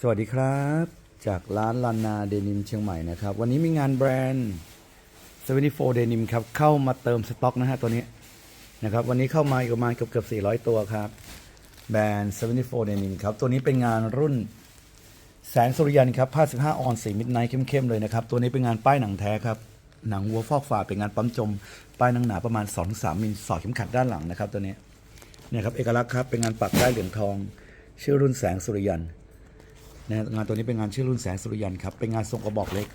สวัสดีครับ จากร้านลานาเดนิมเชียงใหม่นะครับ วันนี้มีงานแบรนด์74 Denim ครับ เข้ามาเติมสต็อกนะฮะตัวนี้นะครับ วันนี้เข้ามาอีกประมาณเกือบเกือบ400 ตัวครับ แบรนด์74 Denim ครับ ตัวนี้เป็นงานรุ่นแสงสุริยันครับ55ออนสีมิดไนท์เข้มๆเลยนะครับ ตัวนี้เป็นงานป้ายหนังแท้ครับ หนังวัวฟอกฝาเป็นงานปั๊มจม ป้ายหนังหนาประมาณ 2-3มิลสอดเข็มขัดด้านหลังนะครับตัวนี้เนี่ยครับเอกลักษณ์ครับเป็นงานปักได้เหลืองทอง ชื่อรุ่นแสงสุริยัน นะงานตัวนี้เป็นงานชื่อรุ่นแสงสุริยันครับเป็นงานทรงกระบอกเล็ก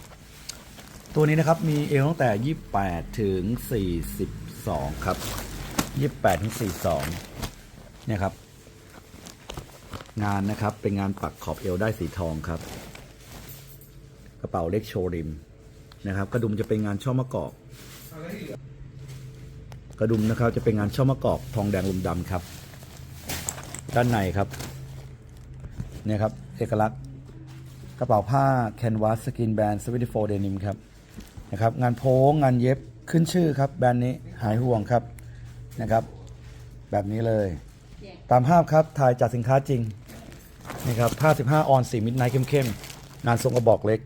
ตัวนี้นะครับมีเอวตั้งแต่ 28 ถึง 42 ครับ 28 ถึง 42 เนี่ยครับ งานนะครับเป็นงานปักขอบเอวได้สีทองครับ กระเป๋าเล็กโชว์ริมนะครับ กระดุมจะเป็นงานช่อมะกอกกระดุมนะครับจะเป็นงานช่อมะกอกทองแดงลุมดำครับ ด้านในครับเนี่ยครับ เอกลักษณ์ กระเป๋าผ้าแคนวาสสกินแบรนด์74เดนิมครับนะครับงานโพ้งงานเย็บขึ้นชื่อครับแบรนด์นี้หายห่วงครับนะครับ แบบนี้เลย ตามภาพครับถ่ายจากสินค้าจริงนี่ครับ55ออนสีมิดไนท์เข้มๆงานทรงกระบอกเล็ก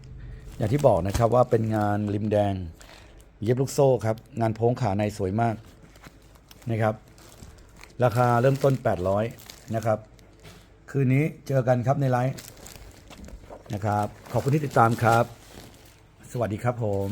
อย่างที่บอกนะครับว่าเป็นงานริมแดง เย็บลูกโซ่ครับงานโพ้งขาในสวยมากนะครับ ราคาเริ่มต้น 800นะครับคืนนี้เจอกันครับในไลฟ์ นะครับ ขอบคุณที่ติดตามครับ สวัสดีครับผม